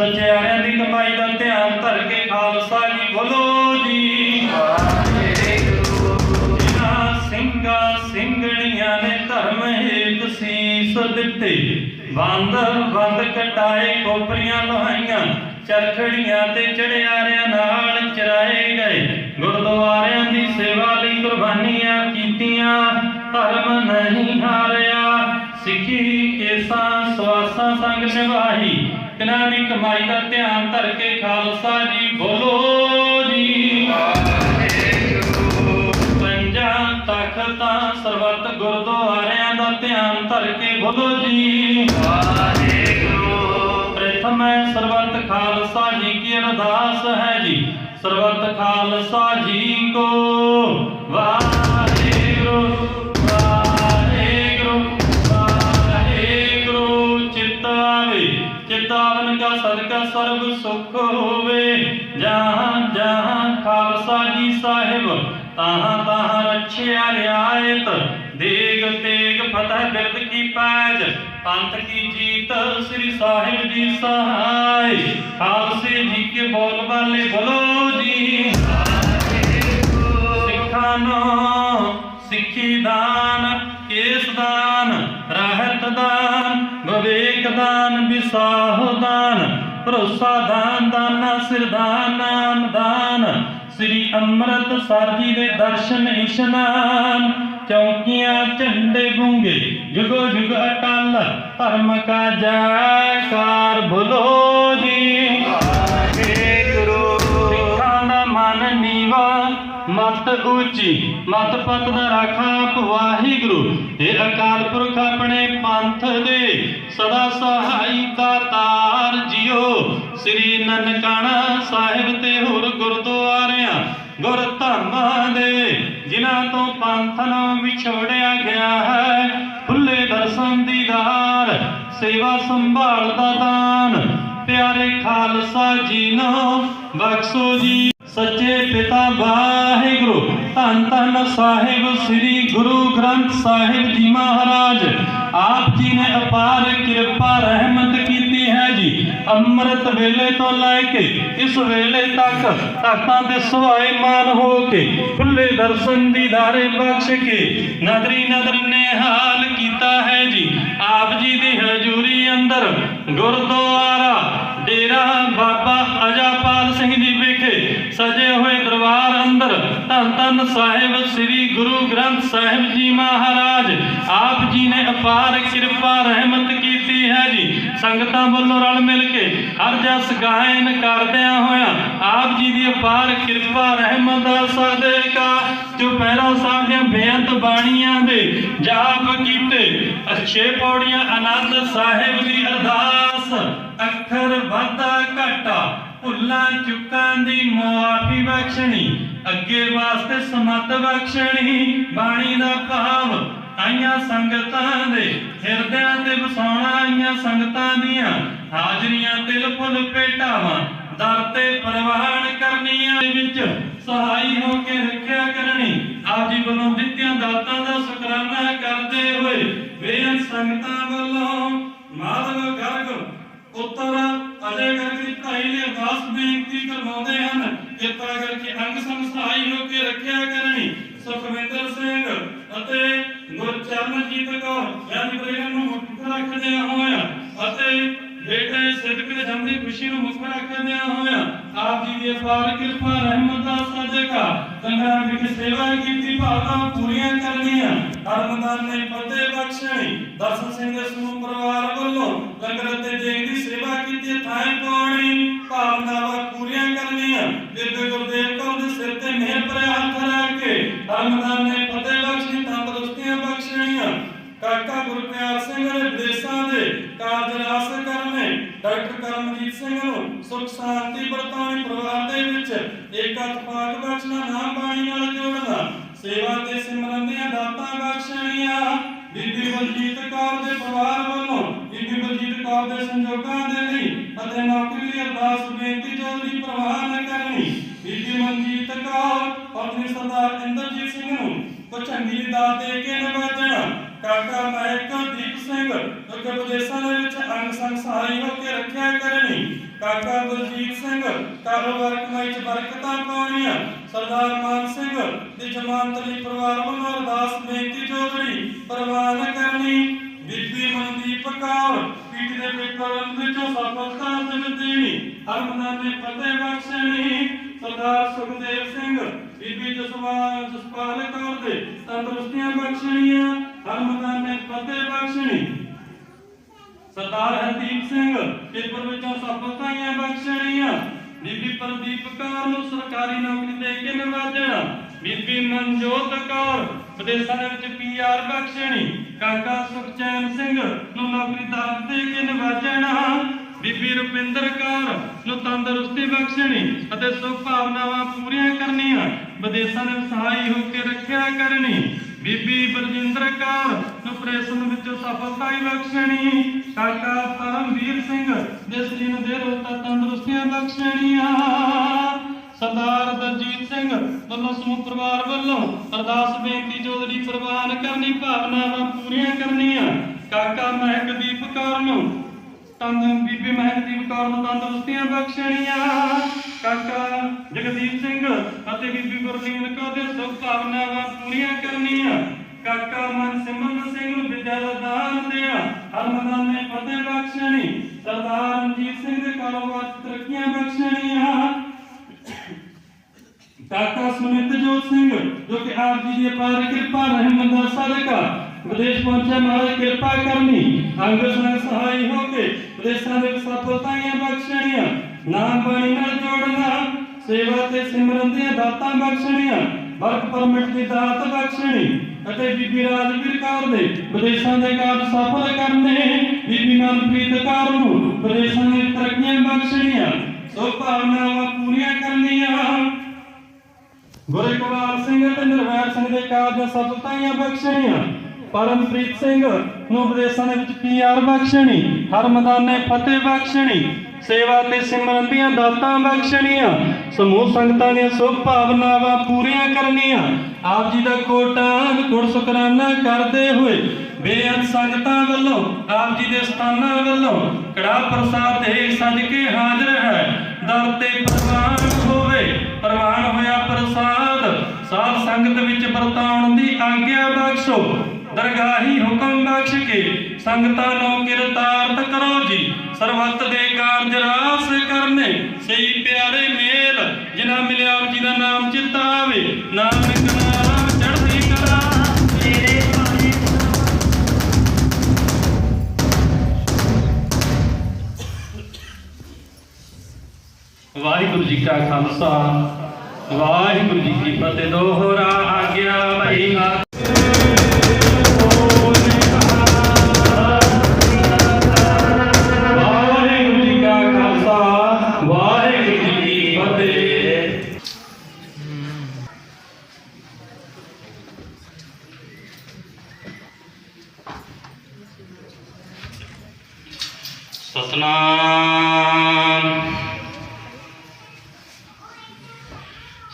ਸਚਿਆਰਿਆਂ ਦੀ ਕਮਾਈ ਦਾ ਧਿਆਨ ਧਰ ਕੇ ਖਾਲਸਾ ਜੀ ਬੋਲੋ ਜੀ। ਜਿਨ੍ਹਾਂ ਸਿੰਘਾਂ ਸਿੰਘਣੀਆਂ ਨੇ ਧਰਮ ਹੇਤ ਸੀਸ ਦਿੱਤੇ ਵੰਦ ਵੰਦ ਕਟਾਏ ਕੋਪਰੀਆਂ ਲੋਹਾਈਆਂ, ਚਰਖੜੀਆਂ ਤੇ ਚੜਿਆਰਿਆਂ ਨਾਲ ਚਰਾਏ ਗਏ। ਗੁਰਦੁਆਰਿਆਂ ਦੀ ਸੇਵਾ ਲਈ ਕੁਰਬਾਨੀਆਂ ਕੀਤੀਆਂ, ਧਰਮ ਨਹੀਂ ਹਾਰਿਆ। ਸਿੱਖੀ ਕੇਸਾਂ ਸਵਾਸਾਂ ਸੰਗ ਨਿਭਾਈ ਤਿਨਾਂ ਦੀ ਕਮਾਈ ਦਾ ਧਿਆਨ ਧਰ ਕੇ ਖਾਲਸਾ ਜੀ ਬੋਲੋ ਜੀ। ਪੰਜਾਂ ਤਖਤਾਂ ਸਰਬੱਤ ਗੁਰਦੁਆਰਿਆਂ ਦਾ ਧਿਆਨ ਧਰ ਕੇ ਬੋਲੋ ਜੀ। ਵਾਹਿਗੁਰੂ ਪ੍ਰਥਮ ਹੈ ਸਰਬੱਤ ਖਾਲਸਾ ਜੀ ਕੀ ਅਰਦਾਸ ਹੈ ਜੀ। ਸਰਬੱਤ ਖਾਲਸਾ ਜੀ ਕੋ ਵਾਹਿਗੁਰੂ। ਸਦਕਾ ਸਰਬ ਸੁਖ ਹੋਵੇ। ਜਹਾਂ ਜਹਾਂ ਖਾਲਸਾ ਜੀ ਸਾਹਿਬ, ਤਾਹਾਂ ਤਾਹਾਂ ਰੱਖਿਆ ਰਿਆਇਤ। ਦੇਗ, ਤੇਗ, ਫਤਿਹ ਬਿਰਦ ਕੀ ਪੈਜ, ਪੰਥ ਕੀ ਜੀਤ, ਸ੍ਰੀ ਸਾਹਿਬ ਜੀ ਸਹਾਈ ਖਾਲਸੇ ਜੀ ਕੇ ਬੋਲ ਬਾਲੇ ਬੋਲੋ ਜੀ। ਸਿੱਖਾਂ ਨੂੰ ਸਿੱਖੀ ਦਾਨ, ਕੇਸ ਦਾਨ, ਰਹਿਤ ਦਾਨ, ਵਿਵੇਕ ਦਾਨ, ਵਿਸਾਹ ਦਾਨ। ਭਰੋਸਾ ਦਾਨ, ਦਾਨਾ ਸਿਰਦਾਨ ਨਾਮ ਦਾਨ। ਸ੍ਰੀ ਅੰਮ੍ਰਿਤ ਜੀ ਦੇ ਦਰਸ਼ਨ ਇਸ਼ਨਾਨ। ਚੌਕੀਆਂ ਝੰਡੇ ਗੁੰਗੇ, ਜੁਗੋ ਜੁਗ ਅਟਲ, ਧਰਮ ਕਾ ਜੈਕਾਰ ਬੋਲੋ ਜੀ। ਮਤ ਮਤ ਪਤ ਦਾ ਰਾਖਾ ਵਾਹਿਗੁਰੂ। ਇਹ ਅਕਾਲ ਪੁਰਖ ਆਪਣੇ ਪੰਥ ਦੇ, ਸਦਾ ਸਹਾਈ ਤਾਰ ਜਿਓ। ਸ੍ਰੀ ਨਨਕਾਣਾ ਸਾਹਿਬ ਤੇ ਹੋਰ ਗੁਰਦੁਆਰਿਆਂ, ਗੁਰ ਧਾਮਾਂ ਦੇ, ਜਿਨ੍ਹਾਂ ਤੋਂ ਪੰਥ ਨੂੰ ਵਿਛੋੜਿਆ ਗਿਆ ਹੈ। ਖੁੱਲੇ ਦਰਸ਼ਨ ਦੀਦਾਰ ਸੇਵਾ ਸੰਭਾਲ ਦਾ ਦਾਨ। ਪਿਆਰੇ ਖਾਲਸਾ ਜੀ ਨੂੰ ਬਖਸ਼ੋ ਜੀ। ਸੱਚੇ ਪਿਤਾ ਵਾਹਿਗੁਰੂ ਧੰਨ ਧੰਨ ਸਾਹਿਬ ਸ੍ਰੀ ਗੁਰੂ ਗ੍ਰੰਥ ਸਾਹਿਬ ਜੀ ਮਹਾਰਾਜ। ਆਪ ਜੀ ਨੇ ਅਪਾਰ ਕਿਰਪਾ ਰਹਿਮਤ ਕੀਤੀ ਹੈ ਜੀ। ਅੰਮ੍ਰਿਤ ਵੇਲੇ ਤੋਂ ਲੈ ਕੇ ਇਸ ਵੇਲੇ ਤੱਕ ਤਖਤਾਂ ਦੇ ਸੁਹਾਏ ਮਾਨ ਹੋ ਕੇ, ਖੁੱਲੇ ਦਰਸ਼ਨ ਦੀਦਾਰੇ ਬਖਸ਼ ਕੇ, ਨਦਰੀ ਨਦਰ ਨਿਹਾਲ ਕੀਤਾ ਹੈ ਜੀ। ਆਪ ਜੀ ਦੀ ਹਜ਼ੂਰੀ ਅੰਦਰ ਗੁਰਦੁਆਰਾ, ਡੇਰਾ ਬਾਬਾ ਅਜਾਪਾਲ ਸਿੰਘ ਜੀ ਵਿਖੇ ਸਜੇ ਹੋਏ ਧੰਨ ਧੰਨ ਸਾਹਿਬ ਸ੍ਰੀ ਗੁਰੂ ਗ੍ਰੰਥ ਸਾਹਿਬ ਜੀ ਮਹਾਰਾਜ। ਆਪ ਜੀ ਨੇ ਅਪਾਰ ਕਿਰਪਾ ਰਹਿਮਤ ਕੀਤੀ ਹੈ ਜੀ। ਸੰਗਤਾਂ ਵੱਲੋਂ ਰਲ ਮਿਲ ਕੇ ਹਰ ਜਸ ਗਾਇਨ ਕਰਦਿਆਂ ਹੋਇਆਂ ਆਪ ਜੀ ਦੀ ਅਪਾਰ ਕਿਰਪਾ ਰਹਿਮਤ ਦਾ ਸਦਕਾ। ਚੁਪਹਿਰਾ ਸਾਹਿਬ ਦੀਆਂ ਬੇਅੰਤ ਬਾਣੀਆਂ ਦੇ ਜਾਪ ਕੀਤੇ, ਅਛੇ ਪੌੜੀਆਂ ਆਨੰਦ ਸਾਹਿਬ ਦੀ ਅਰਦਾਸ। ਅੱਖਰ ਵਾਧਾ ਘਾਟਾ, ਭੁੱਲਾਂ ਚੁੱਕਾਂ ਦੀ ਮੁਆਫੀ ਬਖਸ਼ਣੀ। ਅੱਗੇ ਵਾਸਤੇ ਸਮਤ ਬਖਸ਼ਣੀ, ਬਾਣੀ ਦਾ ਭਾਵ ਆਈਆਂ ਸੰਗਤਾਂ ਦੇ ਹਿਰਦਿਆਂ ਤੇ ਵਸਾਉਣਾ, ਆਈਆਂ ਸੰਗਤਾਂ ਦੀਆਂ ਹਾਜ਼ਰੀਆਂ, ਤਿਲ ਫੁੱਲ ਭੇਟਾਵਾਂ, ਦਰ ਤੇ ਪ੍ਰਵਾਨ ਕਰਨੀਆਂ ਵਿੱਚ ਸਹਾਈ ਹੋ ਕੇ ਰੱਖਿਆ ਕਰਨੀ। ਆਪ ਵੱਲੋਂ ਦਿੱਤੀਆਂ ਦਾਤਾਂ ਦਾ ਸ਼ੁਕਰਾਨਾ ਕਰਦੇ ਹੋਏ ਬੇਅੰਤ ਸੰਗਤਾਂ ਵੱਲੋਂ ਮਾਧਵ ਗਰਗ ਉੱਤਰ ਅਜੇ ਗਰਗ ਦੀ ਭਾਈ ਨੇ ਅਰਦਾਸ ਬੇਨਤੀ ਕਰਵਾਉਂਦੇ ਹਨ। ਕਿਰਪਾ ਕਰਕੇ ਅੰਗ ਸੰਗ ਸਹਾਈ ਹੋ ਕੇ ਰੱਖਿਆ ਕਰਨੀ ਸੁਖਵਿੰਦਰ ਸਿੰਘ ਅਤੇ ਗੁਰਚਰਨਜੀਤ ਕੌਰ ਯਾਨੀ ਪ੍ਰੇਮ ਨੂੰ ਮੁੱਖ ਰੱਖਦਿਆਂ ਹੋਇਆ ਅਤੇ ਬੇਟੇ ਸਿੱਧਕ ਦੇ ਖੁਸ਼ੀ ਨੂੰ ਮੁੱਖ ਰੱਖਦਿਆਂ ਹੋਇਆ ਆਪ ਜੀ ਦੀ ਅਪਾਰ ਕਿਰਪਾ, ਰਹਿਮਤ ਦਾ ਸਦਕਾ ਲੰਗਰਾਂ ਵਿੱਚ ਸੇਵਾ ਕੀਤੀ ਭਾਵਨਾ ਪੂਰੀਆਂ ਕਰਨੀਆਂ। ਹਰਮੰਦਰ ਨੇ ਫਤਿਹ ਬਖਸ਼ਣੀ। ਦਰਸ਼ਨ ਸਿੰਘ ਦੇ ਸਮੂਹ ਪਰਿਵਾਰ ਵੱਲੋਂ ਲੰਗਰ ਤੇ ਦੇਗ ਦੀ ਸੇਵਾ ਕੀਤੀ, ਥਾਂ ਪਾਉਣੀ, ਭਾਵਨਾਵਾਂ ਪੂਰੀਆਂ ਕਰਨੀਆਂ। ਬੀਬੀ ਗੁਰਦੇਵ ਤੇ ਹੱਥ ਰੱਖ ਕੇ ਹਰਮੰਦਰ ਨੇ ਫਤਿਹ ਬਖਸ਼ਣੀ ਤੰਦਰੁਸਤੀਆਂ ਬਖਸ਼ਣੀਆਂ। ਕਾਕਾ ਗੁਰਪਿਆਰ ਸਿੰਘ ਦੇ ਵਿਦੇਸ਼ਾਂ ਦੇ ਕਾਰਜ ਰਾਸ ਕਰਨੇ, ਡਾਕਟਰ ਕਰਮਜੀਤ ਸਿੰਘ ਨੂੰ ਸੁਖ ਸ਼ਾਂਤੀ ਵਰਤਾਉਣੀ ਪਰਿਵਾਰ ਦੇ ਵਿੱਚ ਏਕਾ ਤਪਾਕ ਬਖਸ਼ਣਾ ਨਾਮ ਬਾਣੀ ਨਾਲ ਜੋੜਨਾ, ਸੇਵਾ ਤੇ ਸਿਮਰਨ ਦੀਆਂ ਦਾਤਾਂ ਬਖਸ਼ਣੀਆਂ। ਬੀਬੀ ਬਲਜੀਤ ਕੌਰ ਦੇ ਪਰਿਵਾਰ ਵੱਲੋਂ ਪਰਿਵਾਰ ਦੇ ਸੰਯੋਗਾਂ ਦੇ ਲਈ ਅਤੇ ਨੌਕਰੀ ਲਈ ਅਰਦਾਸ ਬੇਨਤੀ ਚੌਧਰੀ ਪ੍ਰਵਾਹ ਕੌਰ ਸਰਦਾਰ ਇੰਦਰਜੀਤ ਸਿੰਘ ਨੂੰ ਕੁਝ ਚੰਗੀ ਦੇ ਕੇ ਨਵਾਜਣਾ। ਕਾਕਾ ਮਹਿਕ ਦੀਪ ਸਿੰਘ ਜੋ ਕਿ ਦੇ ਵਿੱਚ ਅੰਗ ਸੰਗ ਸਹਾਈ ਹੋ ਕੇ ਰੱਖਿਆ ਕਰਨੀ। ਕਾਕਾ ਬਲਜੀਤ ਸਿੰਘ ਕਾਰੋਬਾਰ ਕਮਾਈ 'ਚ ਬਰਕਤਾਂ ਪਾਉਣੀਆਂ। ਸਰਦਾਰ ਮਾਨ ਸਿੰਘ ਦੀ ਜ਼ਮਾਨਤ ਲਈ ਪਰਿਵਾਰ ਵੱਲੋਂ ਅਰਦਾਸ, ਬੇਨਤੀ, ਚੌਧਰੀ ਪ੍ਰਵਾਨ ਕਰਨੀ। ਬੀਬੀ ਮਨਦੀਪ ਕੌਰ ਪੀਟੀ ਦੇ ਪੇਪਰ ਵਿੱਚੋਂ ਸਫਲਤਾ ਦੇਣੀ। ਹਰਮਨਾਂ ਨੇ ਫਤਿਹ ਬਖਸ਼ਣੀ। ਸਰਦਾਰ ਸੁਖਦੇਵ ਸਿੰਘ, ਬੀਬੀ ਜਸਵਾਲ ਜਸਪਾਲ ਕੌਰ ਦੇ ਤੰਦਰੁਸਤੀਆਂ ਬਖਸ਼ਣੀਆਂ ਹਰਮਨਾਂ ਨੇ ਫਤਿਹ ਬਖਸ਼ਣੀ। ਸਰਦਾਰ ਹਰਦੀਪ ਸਿੰਘ, ਪੇਪਰ ਵਿੱਚੋਂ ਸਫਲਤਾਈਆਂ ਬਖਸ਼ਣੀਆਂ। ਬੀਬੀ ਪ੍ਰਦੀਪ ਕੌਰ ਨੂੰ ਸਰਕਾਰੀ ਨੌਕਰੀ ਦੇ ਕੇ ਨਿਵਾਜਣਾ। ਬੀਬੀ ਮਨਜੋਤ ਕੌਰ, ਵਿਦੇਸ਼ਾਂ ਦੇ ਵਿੱਚ ਪੀਆਰ ਬਖਸ਼ਣੀ। ਕਾਕਾ ਸੁਖਚੈਨ ਸਿੰਘ ਨੂੰ ਨੌਕਰੀ ਦਾਤ ਦੇ ਕੇ ਨਵਾਜਣਾ। ਬੀਬੀ ਰੁਪਿੰਦਰ ਕੌਰ ਨੂੰ ਤੰਦਰੁਸਤੀ ਬਖਸ਼ਣੀ ਅਤੇ ਸੁਖ ਭਾਵਨਾਵਾਂ ਪੂਰੀਆਂ ਕਰਨੀਆਂ, ਵਿਦੇਸ਼ਾਂ ਦੇ ਸਹਾਈ ਹੋ ਕੇ ਰੱਖਿਆ ਕਰਨੀ। ਬੀਬੀ ਬਲਜਿੰਦਰ ਕੌਰ ਨੂੰ ਪ੍ਰੇਸ਼ਨ ਵਿੱਚ ਸਫਲਤਾ ਹੀ ਬਖਸ਼ਣੀ। ਕਾਕਾ ਪਰਮਵੀਰ ਸਿੰਘ ਦੇ ਸਰੀਰ ਦੇ ਰੋਤਾ ਤੰਦਰੁਸਤੀਆਂ ਬਖਸ਼ਣੀਆਂ। ਸਰਦਾਰ ਦਲਜੀਤ ਸਿੰਘ ਵੱਲੋਂ ਸਮੂਹ ਪਰਿਵਾਰ ਵੱਲੋਂ ਅਰਦਾਸ ਬੇਨਤੀ ਚੌਧਰੀ ਪ੍ਰਵਾਨ ਕਰਨੀ, ਭਾਵਨਾਵਾਂ ਪੂਰੀਆਂ ਕਰਨੀਆਂ। ਕਾਕਾ ਮਹਿਕਦੀਪ ਕੌਰ ਨੂੰ ਤੰਦ ਬੀਬੀ ਮਹਿਕਦੀਪ ਕੌਰ ਨੂੰ ਤੰਦਰੁਸਤੀਆਂ ਬਖਸ਼ਣੀਆਂ। ਕਾਕਾ ਜਗਦੀਪ ਸਿੰਘ ਅਤੇ ਬੀਬੀ ਗੁਰਲੀਨ ਕੌਰ ਦੇ ਸੁਖ ਭਾਵਨਾਵਾਂ ਪੂਰੀਆਂ ਕਰਨੀਆਂ। ਕਾਕਾ ਮਨ ਸਿਮਰਨ ਸਿੰਘ ਨੂੰ ਵਿਦਿਆ ਦਾ ਦਾਨ ਦੇਣਾ। ਹਰਮਦਾਨ ਨੇ ਫਤਿਹ ਬਖਸ਼ਣੀ। ਸਰਦਾਰ ਰਣਜੀਤ ਸਿੰਘ ਦੇ ਕਾਰੋਬਾਰ ਤਰੱਕੀਆਂ ਬਖਸ਼ਣੀਆਂ। ਕਾਕਾ ਸੁਮਿਤ ਜੋਤ ਸਿੰਘ, ਜੋ ਕਿ ਆਪ ਜੀ ਦੀ ਅਪਾਰ ਕਿਰਪਾ, ਰਹਿਮਤ ਦਾ ਸਦਕਾ। ਵਿਦੇਸ਼ ਪਹੁੰਚੇ ਮਹਾਰਾਜ, ਕਿਰਪਾ ਕਰਨੀ। ਅੰਗ ਸੰਗ ਸਹਾਈ ਹੋ ਕੇ ਵਿਦੇਸ਼ਾਂ ਦੇ ਸਫਲਤਾਈਆਂ ਬਖਸ਼ਣੀਆਂ। ਨਾਮ ਬਾਣੀ ਨਾਲ ਜੋੜਨਾ, ਸੇਵਾ ਤੇ ਸਿਮਰਨ ਦੀਆਂ ਦਾਤਾਂ ਬਖਸ਼ਣੀਆਂ, ਵਰਕ ਪਰਮਿਟ ਦੀ ਦਾਤ ਬਖਸ਼ਣੀ ਅਤੇ ਬੀਬੀ ਰਾਜਵੀਰ ਕੌਰ ਦੇ ਵਿਦੇਸ਼ਾਂ ਦੇ ਕਾਰਜ ਸਫਲ ਕਰਨੇ, ਬੀਬੀ ਮਨਪ੍ਰੀਤ ਕੌਰ ਨੂੰ ਵਿਦੇਸ਼ਾਂ ਦੀ ਤਰੱਕੀਆਂ ਬਖਸ਼ਣੀਆਂ ਸੋ ਭਾਵਨਾਵਾਂ ਪੂਰੀਆਂ ਕਰਨੀਆਂ। ਗੁਰੇਕਵਾਲ ਸਿੰਘ ਅਤੇ ਨਿਰਵੈਰ ਸਿੰਘ ਦੇ ਕਾਰਜ ਸਫਲਤਾਈਆਂ ਬਖਸ਼ਣੀਆਂ ਪਰਮਪ੍ਰੀਤ ਸਿੰਘ ਨੂੰ ਵਿਦੇਸ਼ਾਂ ਦੇ ਵਿੱਚ ਪੀਆਰ ਬਖਸ਼ਣੀ, ਹਰਮਦਾਨ ਨੇ ਫਤਿਹ ਬਖਸ਼ਣੀ, ਸੇਵਾ ਤੇ ਸਿਮਰਨ ਦੀਆਂ ਦਾਤਾਂ ਬਖਸ਼ਣੀਆਂ, ਸਮੂਹ ਸੰਗਤਾਂ ਦੀਆਂ ਸੁਭ ਭਾਵਨਾਵਾਂ ਪੂਰੀਆਂ ਕਰਨੀਆਂ। ਆਪ ਜੀ ਦਾ ਕੋਟਾਂ ਗੁਰ ਸ਼ੁਕਰਾਨਾ ਕਰਦੇ ਹੋਏ, ਬੇਅੰਤ ਸੰਗਤਾਂ ਵੱਲੋਂ, ਆਪ ਜੀ ਦੇ ਸਥਾਨਾਂ ਵੱਲੋਂ, ਕੜਾ ਪ੍ਰਸਾਦ ਦੇ ਸਜ ਕੇ ਹਾਜ਼ਰ ਹੈ। ਦਰ ਤੇ ਪ੍ਰਵਾਨ ਹੋਵੇ, ਪ੍ਰਵਾਨ ਹੋਇਆ ਪ੍ਰਸਾਦ, ਸਾਧ ਸੰਗਤ ਵਿੱਚ ਵਰਤਾਉਣ ਦੀ ਆਗਿਆ ਬਖਸ਼ੋ। ਦਰਗਾਹੀ ਹੁਕਮ ਬਖਸ਼ ਕੇ, ਸੰਗਤਾਂ ਨੂੰ ਕਿਰਤਾਰਥ ਕਰੋ ਜੀ। ਸਰਬੱਤ ਦੇ ਕਾਰਜ ਰਾਸ ਕਰਨੇ, ਸਹੀ ਪਿਆਰੇ ਮੇਲ, ਜਿਨ੍ਹਾਂ ਮਿਲਿਆ ਆਪ ਜੀ ਦਾ ਨਾਮ ਚਿੱਤਾ ਆਵੇ। ਨਾਨਕ ਨਾਮ ਚੜ੍ਹਦੀ ਕਲਾ। ਤੇਰੇ ਭਾਣੇ ਵਾਹਿਗੁਰੂ ਜੀ ਕਾ ਖਾਲਸਾ, ਵਾਹਿਗੁਰੂ ਜੀ ਕੀ ਫਤਿਹ। ਦੋਹਰਾ ਆਗਿਆ ਭਈ।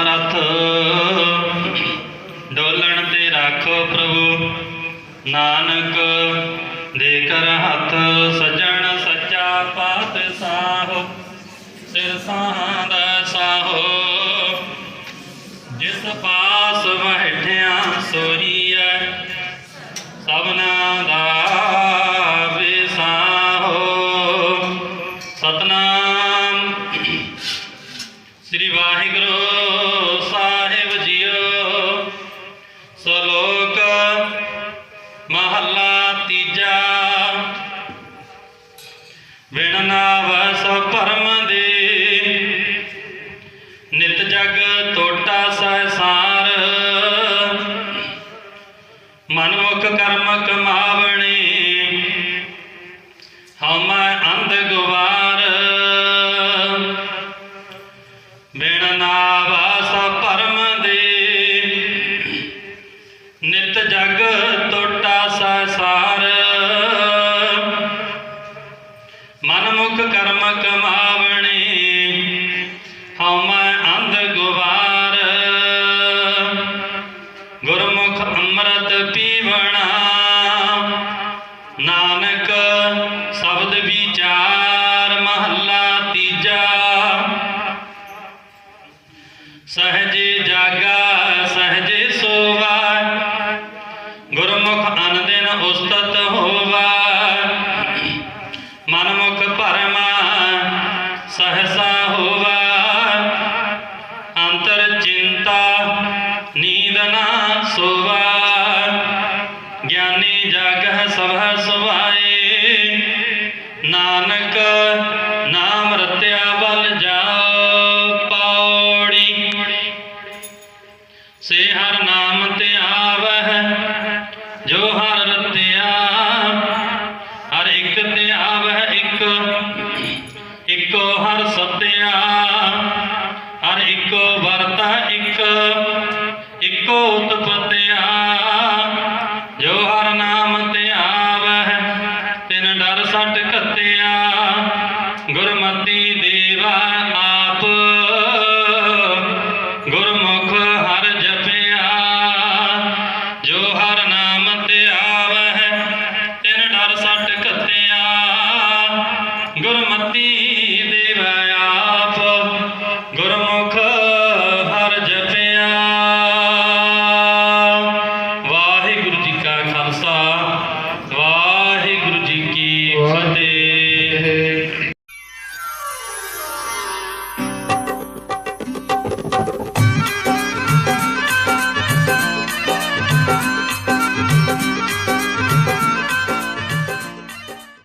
ਸਮਰੱਥ ਡੋਲਣ ਤੇ ਰਾਖੋ ਪ੍ਰਭੂ। ਨਾਨਕ ਦੇ ਕਰ ਹੱਥ ਸਜਣ ਸੱਚਾ ਪਾਤ ਸਾਹੋ ਸਿਰ ਸਾਹਾਂ ਦਾ ਸਾਹੋ। ਜਿਸ ਪਾਸ ਬੈਠਿਆ ਸੋਹੀਐ ਸਭਨਾ ਦਾ ਨਾਨਕ ਨਾਮ ਰਤਿਆ ਬਲ